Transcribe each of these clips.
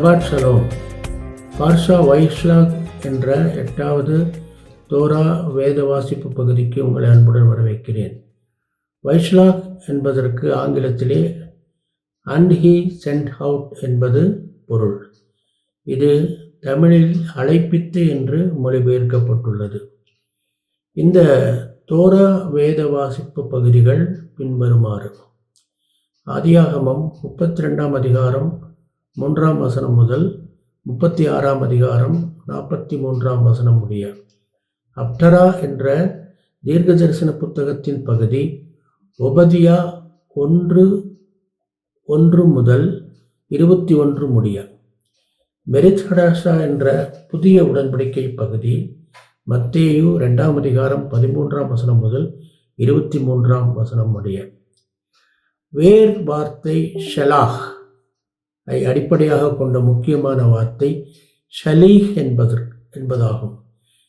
ஷபாட் shalom Barsha வைஷ்லாக் என்ற எட்டாவது Torah வேத வாசிப்பு பகுதிக்கு உங்களை அன்புடன் வரவேற்கிறேன். வைஷ்லாக் என்பதற்கு ஆங்கிலத்திலே அண்ட் ஹீ சென்ட் அவுட் என்பது பொருள். இது தமிழில் அழைப்பித்து என்று மொழிபெயர்க்கப்பட்டுள்ளது. இந்த தோரா வேத வாசிப்பு பகுதிகள் பின்வருமாறு. ஆதியாகமம் முப்பத்தி ரெண்டாம் அதிகாரம் மூன்றாம் வசனம் முதல் முப்பத்தி ஆறாம் அதிகாரம் நாற்பத்தி மூன்றாம் வசனம் முடிய. அப்டரா என்ற தீர்க்க தரிசன புத்தகத்தின் பகுதி ஒபதியா ஒன்று ஒன்று முதல் இருபத்தி ஒன்று முடிய. மெரித்ஹடாஷா என்ற புதிய உடன்படிக்கை பகுதி மத்தேயு ரெண்டாம் அதிகாரம் பதிமூன்றாம் வசனம் முதல் இருபத்தி மூன்றாம் வசனம் முடிய. வேர் வார்த்தை ஷலாஹ். அடிப்படையாக கொண்ட முக்கியமான வார்த்தை ஷலீஹ் என்பது என்பதாகும்.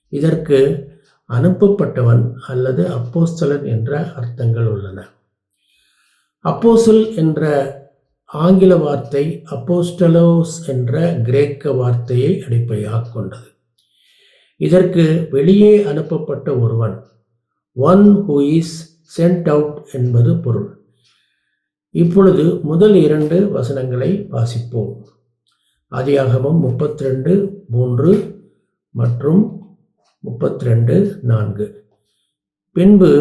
இதற்கு அனுப்பப்பட்டவன் அல்லது அப்போஸ்தலன் என்ற அர்த்தங்கள் உள்ளன. அப்போசல் என்ற ஆங்கில வார்த்தை அப்போஸ்டலோஸ் என்ற கிரேக்க வார்த்தையை அடிப்படையாக கொண்டது. இதற்கு வெளியே அனுப்பப்பட்ட ஒருவன் one who is sent out என்பது பொருள். இப்பொழுது முதல் இரண்டு வசனங்களை வாசிப்போம். ஆதியாகமம் முப்பத்தி ரெண்டு மூன்று மற்றும் முப்பத்தி ரெண்டு நான்கு. பின்பு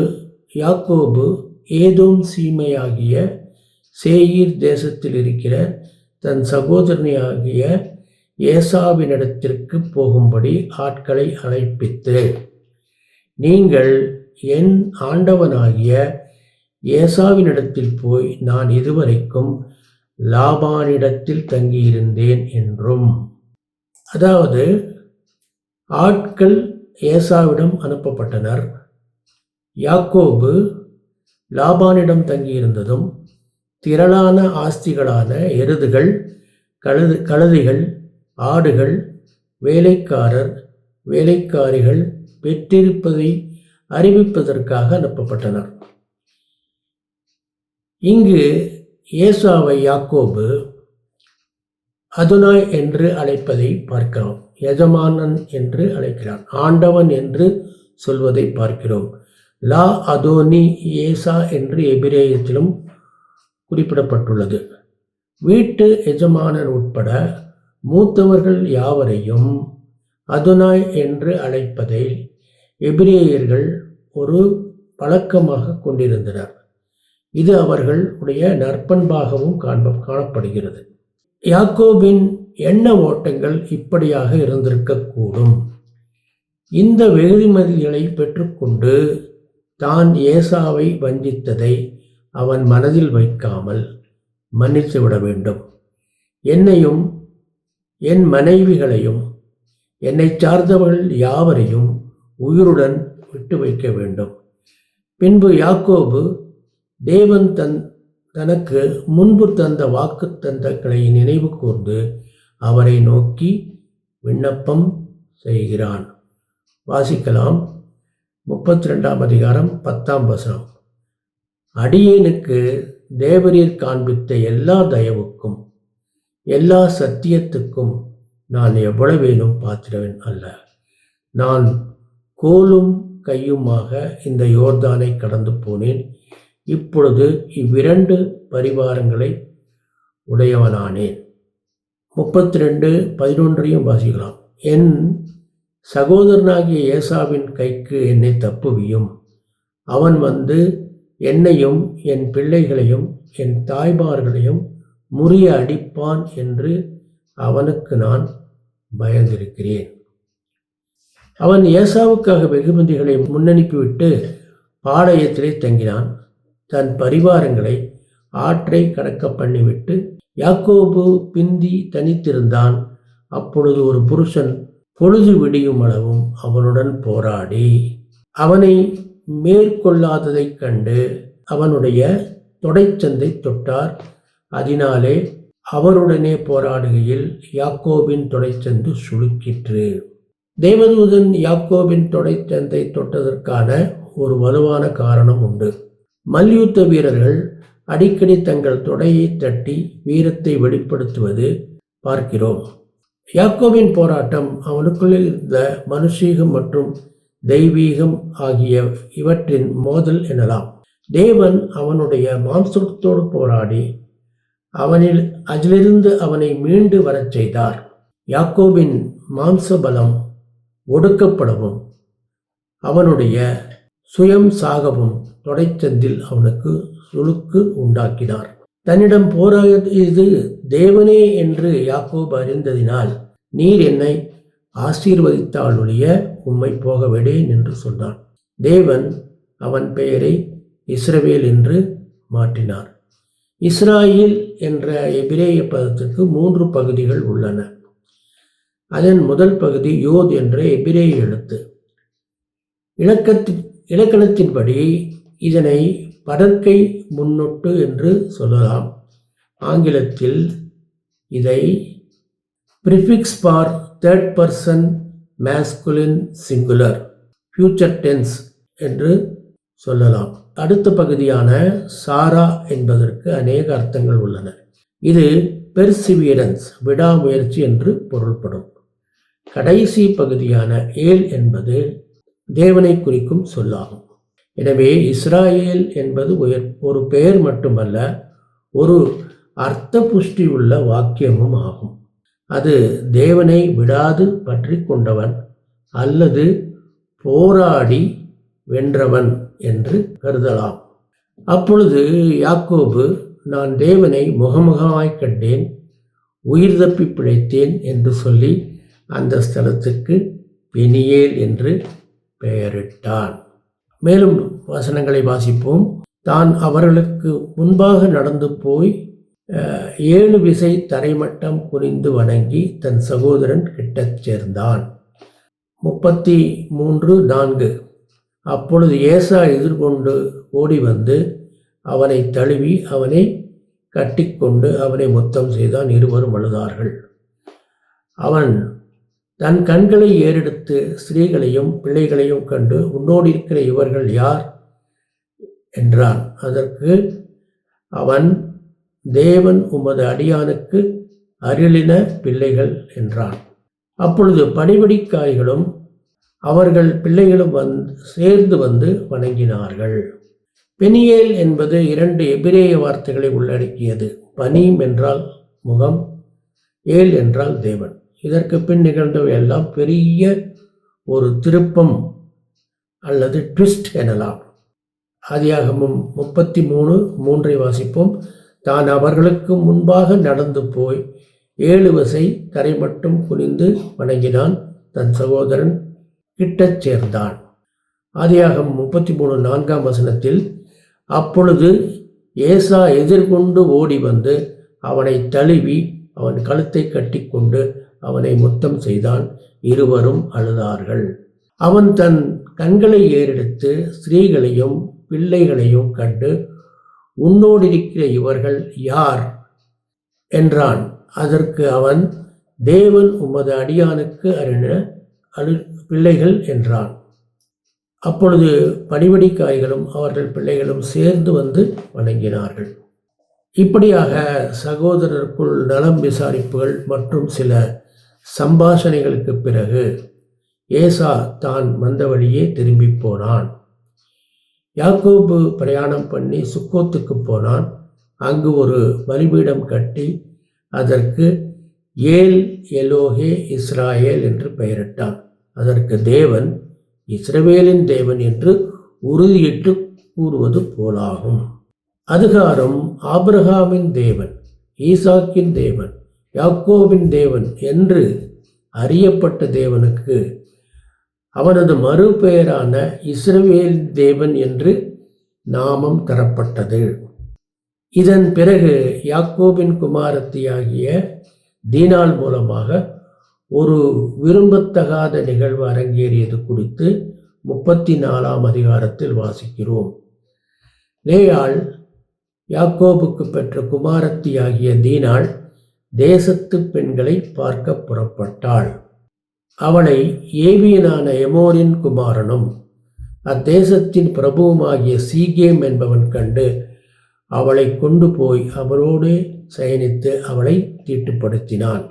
யாக்கோபு ஏதோம் சீமையாகிய சேயீர் தேசத்தில் இருக்கிற தன் சகோதரனியாகிய ஏசாவினிடத்திற்கு போகும்படி ஆட்களை அழைப்பித்து நீங்கள் என் ஆண்டவனாகிய ஏசாவினிடத்தில் போய் நான் இதுவரைக்கும் லாபானிடத்தில் தங்கியிருந்தேன் என்றும். அதாவது ஆட்கள் ஏசாவிடம் அனுப்பப்பட்டனர். யாக்கோபு லாபானிடம் தங்கியிருந்ததும் திரளான ஆஸ்திகளான எருதுகள் கழுது கழுதிகள் ஆடுகள் வேலைக்காரர் வேலைக்காரிகள் பெற்றிருப்பதை அறிவிப்பதற்காக அனுப்பப்பட்டனர். இங்கு ஏசாவை யாக்கோபு அதுனாய் என்று அழைப்பதை பார்க்கிறோம். எஜமானன் என்று அழைக்கிறான். ஆண்டவன் என்று சொல்வதை பார்க்கிறோம். லா அதோனி ஏசா என்று எபிரேயத்திலும் குறிப்பிடப்பட்டுள்ளது. வீட்டு எஜமானர் உட்பட மூத்தவர்கள் யாவரையும் அதுனாய் என்று அழைப்பதை எபிரேயர்கள் ஒரு பழக்கமாக கொண்டிருந்தனர். இது அவர்கள் உடைய நற்பண்பாகவும் காண்ப காணப்படுகிறது. யாக்கோபின் எண்ண ஓட்டங்கள் இப்படியாக இருந்திருக்கக்கூடும். இந்த வெகுதிமதிகளை பெற்றுக்கொண்டு தான் ஏசாவை வஞ்சித்ததை அவன் மனதில் வைக்காமல் மன்னித்து விட வேண்டும். என்னையும் என் மனைவிகளையும் என்னை சார்ந்தவர்கள் யாவரையும் உயிருடன் விட்டு வைக்க வேண்டும். பின்பு யாக்கோபு தேவன் தன் தனக்கு முன்பு தந்த வாக்கு தந்தங்களை நினைவு கூர்ந்து அவரை நோக்கி விண்ணப்பம் செய்கிறான். வாசிக்கலாம். முப்பத்தி ரெண்டாம் அதிகாரம் பத்தாம் வசனம். அடியேனுக்கு தேவரீர் காண்பித்த எல்லா தயவுக்கும் எல்லா சத்தியத்துக்கும் நான் எவ்வளவேனும் பாத்திரவன் அல்ல. நான் கோலும் கையுமாக இந்த யோர்தானை கடந்து போனேன். இப்பொழுது இவ்விரண்டு பரிவாரங்களை உடையவனானேன் முப்பத்தி ரெண்டு பதினொன்றையும் வாசிக்கலாம். என் சகோதரனாகிய ஏசாவின் கைக்கு என்னை தப்புவியும். அவன் வந்து என்னையும் என் பிள்ளைகளையும் என் தாய்மார்களையும் முறிய அடிப்பான் என்று அவனுக்கு நான் பயந்திருக்கிறேன். அவன் ஏசாவுக்காக வெகுமதிகளை முன்னனுப்பிவிட்டு பாளையத்திலே தங்கினான். தன் பரிவாரங்களை ஆற்றை கடக்க பண்ணிவிட்டு யாக்கோபு பிந்தி தனித்திருந்தான். அப்பொழுது ஒரு புருஷன் பொழுது விடியும் அளவும் அவனுடன் போராடி அவனை மேற்கொள்ளாததைக் கண்டு அவனுடைய தொடைச்சந்தை தொட்டார். அதனாலே அவருடனே போராடுகையில் யாக்கோபின் தொடைச்சந்து சுழுக்கிற்று தேவதூதன் யாக்கோபின் தொடைச்சந்தை தொட்டதற்கான ஒரு வலுவான காரணம் உண்டு. மல்யுத்த வீரர்கள் அடிக்கடி தங்கள் தொடையை தட்டி வீரத்தை வெளிப்படுத்துவது பார்க்கிறோம். யாக்கோவின் போராட்டம் அவனுக்குள்ளே இருந்த மனுஷீகம் மற்றும் தெய்வீகம் ஆகிய இவற்றின் மோதல் எனலாம். தேவன் அவனுடைய மாம்சத்தோடு போராடி அவனில் அதிலிருந்து அவனை மீண்டு வரச் செய்தார். யாக்கோவின் மாம்ச பலம் ஒடுக்கப்படவும் அவனுடைய சுயம் சாகவும் தொடைச்சந்தில் அவனுக்கு சுளுக்கு உண்டாக்கினார். தன்னிடம் போராடியது தேவனே என்று யாக்கோபு அறிந்ததினால் நீர் என்னை ஆசீர்வதித்தாளுடைய உம்மை போக விடேன் என்று சொன்னான். தேவன் அவன் பெயரை இஸ்ரவேல் என்று மாற்றினார். இஸ்ராயில் என்ற எபிரேய பதத்துக்கு மூன்று பகுதிகள் உள்ளன. அதன் முதல் பகுதி யோத் என்ற எபிரேய எழுத்து. இலக்கத்தின் இலக்கணத்தின்படி இதனை படற்கை முன்னொட்டு என்று சொல்லலாம். ஆங்கிலத்தில் இதை prefix for third person masculine singular future tense என்று சொல்லலாம். அடுத்த பகுதியான சாரா என்பதற்கு அநேக அர்த்தங்கள் உள்ளன. இது பெர்சிவியரன்ஸ் விடாமுயற்சி என்று பொருள்படும். கடைசி பகுதியான ஏல் என்பது தேவனை குறிக்கும் சொல்லாகும். எனவே இஸ்ராயேல் என்பது உயர் ஒரு பெயர் மட்டுமல்ல ஒரு அர்த்த புஷ்டி உள்ள வாக்கியமும் ஆகும். அது தேவனை விடாது பற்றி கொண்டவன் அல்லது போராடி வென்றவன் என்று கருதலாம். அப்பொழுது யாக்கோபு நான் தேவனை முகமுகமாய் கண்டேன் உயிர் தப்பி பிழைத்தேன் என்று சொல்லி அந்த ஸ்தலத்துக்கு பெனியேல் என்று பெயரிட்டான். மேலும் வசனங்களை வாசிப்போம். தான் அவர்களுக்கு முன்பாக நடந்து போய் ஏழு விசை தரைமட்டம் குறிந்து வணங்கி தன் சகோதரன் கிட்டச் சேர்ந்தான். முப்பத்தி மூன்று நான்கு. அப்பொழுது ஏசா எதிர்கொண்டு ஓடி வந்து அவனை தழுவி அவனை கட்டிக்கொண்டு அவனை முத்தம் செய்தான் இருவரும் அழுதார்கள். அவன் தன் கண்களை ஏறெடுத்து ஸ்திரீகளையும் பிள்ளைகளையும் கண்டு உன்னோடு இருக்கிற இவர்கள் யார்? என்றான். அதற்கு அவன் தேவன் உமது அடியானுக்கு அருளின பிள்ளைகள் என்றான். அப்பொழுது பணிபடிக்காய்களும் அவர்கள் பிள்ளைகளும் வந் சேர்ந்து வந்து வணங்கினார்கள். பெனியேல் என்பது இரண்டு எபிரேய வார்த்தைகளை உள்ளடக்கியது. பனீம் என்றால் முகம் ஏல் என்றால் தேவன். இதற்கு பின் நிகழ்ந்தவை எல்லாம் பெரிய ஒரு திருப்பம் அல்லது ட்விஸ்ட் எனலாம். ஆதியாகமும் முப்பத்தி மூணு மூன்றை வாசிப்போம். தான் அவர்களுக்கு முன்பாக நடந்து போய் ஏழு வசை தரை மட்டும் குனிந்து வணங்கினான். தன் சகோதரன் கிட்டச் சேர்ந்தான். ஆதியாகம் முப்பத்தி மூணு நான்காம் வசனத்தில் அப்பொழுது ஏசா எதிர்கொண்டு ஓடி வந்து அவனை தழுவி அவன் கழுத்தை கட்டிக்கொண்டு அவனை முத்தம் செய்தான் இருவரும் அழுதார்கள். அவன் தன் கண்களை ஏறெடுத்து ஸ்திரீகளையும் பிள்ளைகளையும் கண்டு உன்னோடிருக்கிற இவர்கள் யார்? என்றான். அதற்கு அவன் தேவன் உமது அடியானுக்கு அருண அழு பிள்ளைகள் என்றான். அப்பொழுது பணிவடிக்காய்களும் அவர்கள் பிள்ளைகளும் சேர்ந்து வந்து வணங்கினார்கள். இப்படியாக சகோதரருக்குள் நலம் விசாரிப்புகள் மற்றும் சில சம்பாஷணைகளுக்கு பிறகு ஏசா தான் வந்த வழியே திரும்பி போனான். யாக்கோபு பிரயாணம் பண்ணி சுக்கோத்துக்கு போனான். அங்கு ஒரு பலிபீடம் கட்டி அதற்கு ஏல் எலோஹே இஸ்ராயேல் என்று பெயரிட்டான். அதற்கு தேவன் இஸ்ரவேலின் தேவன் என்று உறுதியிட்டு கூறுவது போலாகும். அதுகாரம் ஆபிரகாமின் தேவன் ஈசாக்கின் தேவன். யாக்கோபின் தேவன் என்று அறியப்பட்ட தேவனுக்கு அவனது மறுபெயரான இஸ்ரவேல் தேவன் என்று நாமம் தரப்பட்டது. இதன் பிறகு யாக்கோபின் குமாரத்தியாகிய தீனால் மூலமாக ஒரு விரும்பத்தகாத நிகழ்வு அரங்கேறியது குறித்து முப்பத்தி நாலாம் அதிகாரத்தில் வாசிக்கிறோம். லேயாள் யாக்கோபுக்கு பெற்ற குமாரத்தியாகிய தீனாள் தேசத்து பெண்களை பார்க்க புறப்பட்டாள். அவளை ஏவியனான எமோரின் குமாரனும் அத்தேசத்தின் பிரபுவுமாகிய சீகேம் என்பவன் கண்டு அவளை கொண்டு போய் அவரோடு சயனித்து அவளை தீட்டுப்படுத்தினான்.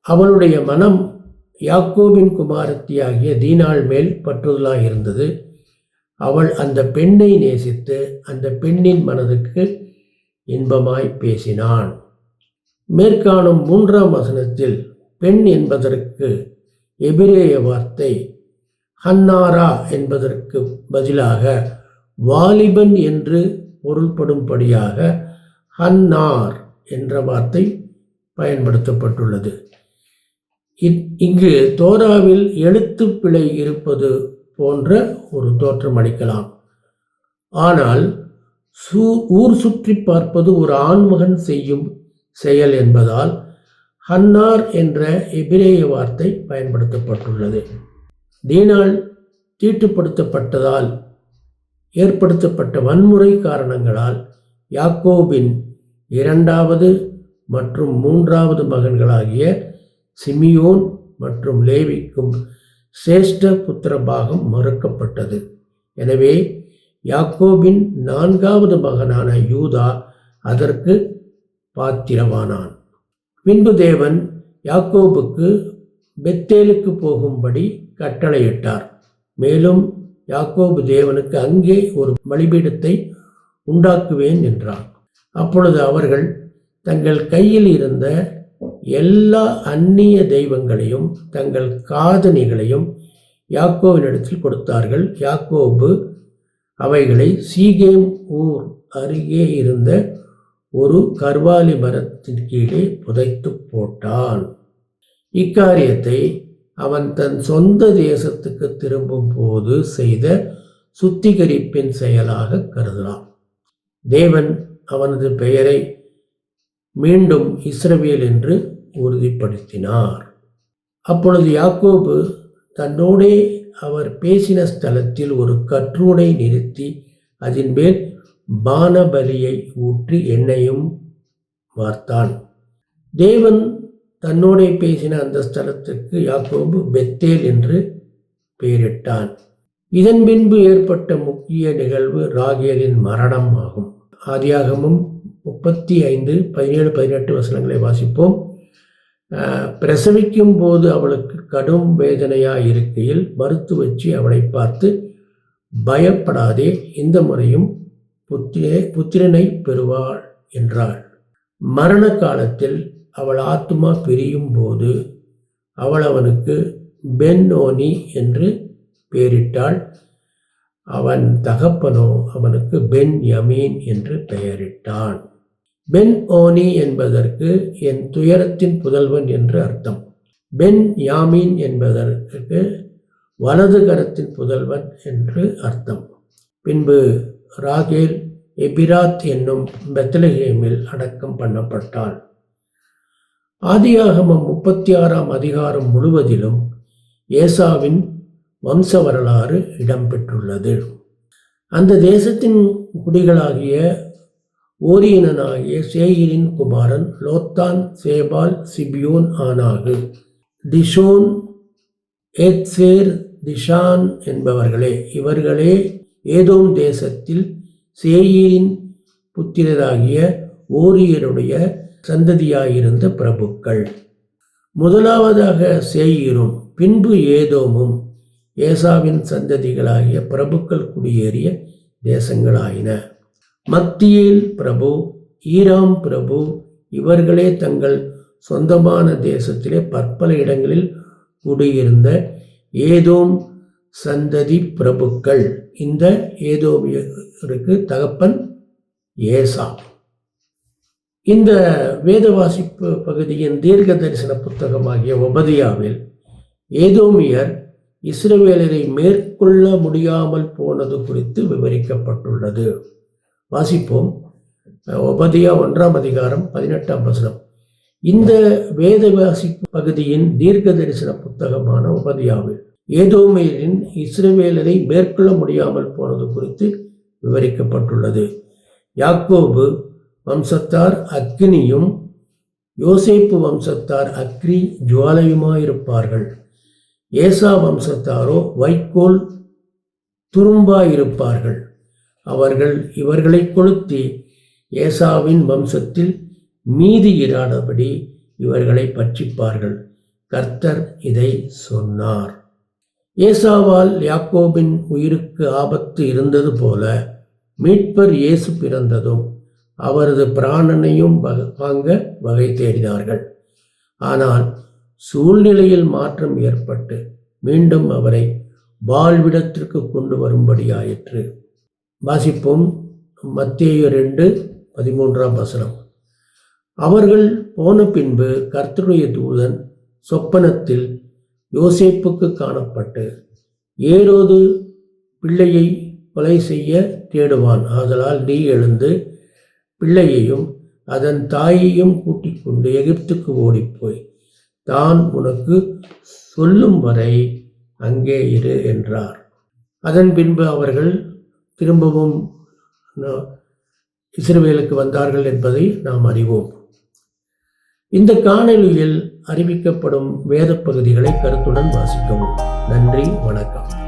அவளுடைய மனம் யாக்கோபின் குமாரத்தியாகிய தீனாள் மேல் பற்றுதலாக இருந்தது. அவள் அந்த பெண்ணை நேசித்து அந்த பெண்ணின் மனதுக்கு இன்பமாய் பேசினான். மேற்காணும் மூன்றாம் வசனத்தில் பெண் என்பதற்கு எபிரேய வார்த்தை ஹன்னாரா என்பதற்கு பதிலாக வாலிபன் என்று பொருள்படும்படியாக ஹன்னார் என்ற வார்த்தை பயன்படுத்தப்பட்டுள்ளது. இங்கு தோராவில் எழுத்துப் பிழை இருப்பது போன்ற ஒரு தோற்றம் அளிக்கலாம். ஆனால் சூ ஊர் சுற்றி பார்ப்பது ஒரு ஆண்மகன் செய்யும் செயல் என்பதால் ஹன்னார் என்ற எபிரேய வார்த்தை பயன்படுத்தப்பட்டுள்ளது. தீனால் தீட்டுப்படுத்தப்பட்டதால் ஏற்படுத்தப்பட்ட வன்முறை காரணங்களால் யாக்கோபின் இரண்டாவது மற்றும் மூன்றாவது மகன்களாகிய சிமியோன் மற்றும் லேவிக்கும் சிரேஷ்ட புத்திர பாகம் மறுக்கப்பட்டது. எனவே யாக்கோபின் நான்காவது மகனான யூதா அதற்கு பாத்திரவானான் பின்பு தேவன் யாக்கோபுக்கு பெத்தேலுக்கு போகும்படி கட்டளையிட்டார். மேலும் யாக்கோபு தேவனுக்கு அங்கே ஒரு பலிபீடத்தை உண்டாக்குவேன் என்றான். அப்பொழுது அவர்கள் தங்கள் கையில் இருந்த எல்லா அந்நிய தெய்வங்களையும் தங்கள் காதணிகளையும் யாக்கோவினிடத்தில் கொடுத்தார்கள். யாக்கோபு அவைகளை சீகேம் ஊர் அருகே இருந்த ஒரு கர்வாலி மரத்தின் கீழே புதைத்து போட்டான் இக்காரியத்தை அவன் தன் சொந்த தேசத்துக்கு திரும்பும் போது செய்த சுத்திகரிப்பின் செயலாக கருதலாம் தேவன் அவனது பெயரை மீண்டும் இஸ்ரவேல் என்று உறுதிப்படுத்தினார். அப்பொழுது யாக்கோபு தன்னோடே அவர் பேசின ஸ்தலத்தில் ஒரு கற்றூனை நிறுத்தி அதன் மேல் பானபலியை ஊற்றி எண்ணெயும் வார்த்தான். தேவன் தன்னோடே பேசின அந்த ஸ்தலத்துக்கு யாக்கோபு பெத்தேல் என்று பெயரிட்டான். இதன் பின்பு ஏற்பட்ட முக்கிய நிகழ்வு ராகேலின் மரணம் ஆகும். ஆதியாகமும் முப்பத்தி ஐந்து பதினேழு பதினெட்டு வசனங்களை வாசிப்போம். பிரசவிக்கும் போது அவளுக்கு கடும் வேதனையாக இருக்கையில் மறுத்து வச்சு அவளை பார்த்து பயப்படாதே இந்த முறையும் புத்திரே புத்திரனை பெறுவாள் என்றாள். மரண காலத்தில் அவள் ஆத்துமா பிரியும் போது அவள் அவனுக்கு பென் ஓனி என்று பெயரிட்டாள். அவன் தகப்பனோ அவனுக்கு பென் யமீன் என்று பெயரிட்டான். பென் ஓனி என்பதற்கு என் துயரத்தின் புதல்வன் என்று அர்த்தம். பென் யாமீன் என்பதற்கு வலது கரத்தின் புதல்வன் என்று அர்த்தம். பின்பு ராகேல் எபிராத் என்னும் பெத்லஹேமில் அடக்கம் பண்ணப்பட்டாள். ஆதியாகமம் முப்பத்தி ஆறாம் அதிகாரம் முழுவதிலும் ஏசாவின் வம்ச வரலாறு இடம்பெற்றுள்ளது. அந்த தேசத்தின் குடிகளாகிய ஓரியனாகிய சேயிரின் குமாரன் லோத்தான் சேபால் சிபியோன் ஆனாகு. டிஷோன் ஏத்சேர் திஷான் என்பவர்களே இவர்களே ஏதோம் தேசத்தில் சேயீரின் புத்திரராகிய ஓரியருடைய சந்ததியாயிருந்த பிரபுக்கள். முதலாவதாக சேயீரும் பின்பு ஏதோமும் ஏசாவின் சந்ததிகளாகிய பிரபுக்கள் குடியேறிய தேசங்களாயின. மத்தியில் பிரபு ஈராம் பிரபு இவர்களே தங்கள் சொந்தமான தேசத்திலே பற்பல இடங்களில் குடியிருந்த ஏதோம் சந்ததி பிரபுக்கள். இந்த ஏதோமியருக்கு தகப்பன் ஏசா. இந்த வேத வாசிப்பு பகுதியின் தீர்க்க தரிசன புத்தகமாகிய ஒபதியாவில் ஏதோமியர் இஸ்ரவேலரை மேற்கொள்ள முடியாமல் போனது குறித்து விவரிக்கப்பட்டுள்ளது. வாசிப்போம். ஒபதியா ஒன்றாம் அதிகாரம் பதினெட்டாம் வசனம். இந்த வேத வாசிப்பு பகுதியின் தீர்க்க தரிசன புத்தகமான உபதியாவில் ஏதோமேரின் இஸ்ரவேலரை மேற்கொள்ள முடியாமல் போனது குறித்து விவரிக்கப்பட்டுள்ளது. யாக்கோபு வம்சத்தார் அக்னியும் யோசேப்பு வம்சத்தார் அக்னி ஜுவாலையுமாயிருப்பார்கள். ஏசா வம்சத்தாரோ வைக்கோல் துரும்பாயிருப்பார்கள். அவர்கள் இவர்களை கொளுத்தி ஏசாவின் வம்சத்தில் மீதி இராதபடி இவர்களை பட்சிப்பார்கள். கர்த்தர் இதை சொன்னார். ஏசாவால் யாக்கோபின் உயிருக்கு ஆபத்து இருந்தது போல மீட்பர் இயேசு பிறந்ததும் அவரது பிராணனையும் வ- வாங்க வகை தேடினார்கள். ஆனால் சூழ்நிலையில் மாற்றம் ஏற்பட்டு மீண்டும் அவரை வாழ்விடத்திற்கு கொண்டு வரும்படியாயிற்று. வாசிப்போம் மத்திய ரெண்டு பதிமூன்றாம் வசனம். அவர்கள் போன பின்பு கர்த்தருடைய தூதன் சொப்பனத்தில் யோசேப்புக்கு காணப்பட்டு ஏரோது பிள்ளையை கொலை செய்ய தேடுவான். ஆதலால் நீ எழுந்து பிள்ளையையும் அதன் தாயையும் கூட்டிக் கொண்டு எகிப்துக்கு ஓடிப்போய் தான் உனக்கு சொல்லும் வரை அங்கே இரு என்றார். அதன் பின்பு அவர்கள் திரும்பவும் இஸ்ரேலுக்கு வந்தார்கள் என்பதை நாம் அறிவோம். இந்த காணொலியில் அறிவிக்கப்படும் வேத பகுதிகளை கருத்துடன் வாசிக்கவும். நன்றி வணக்கம்.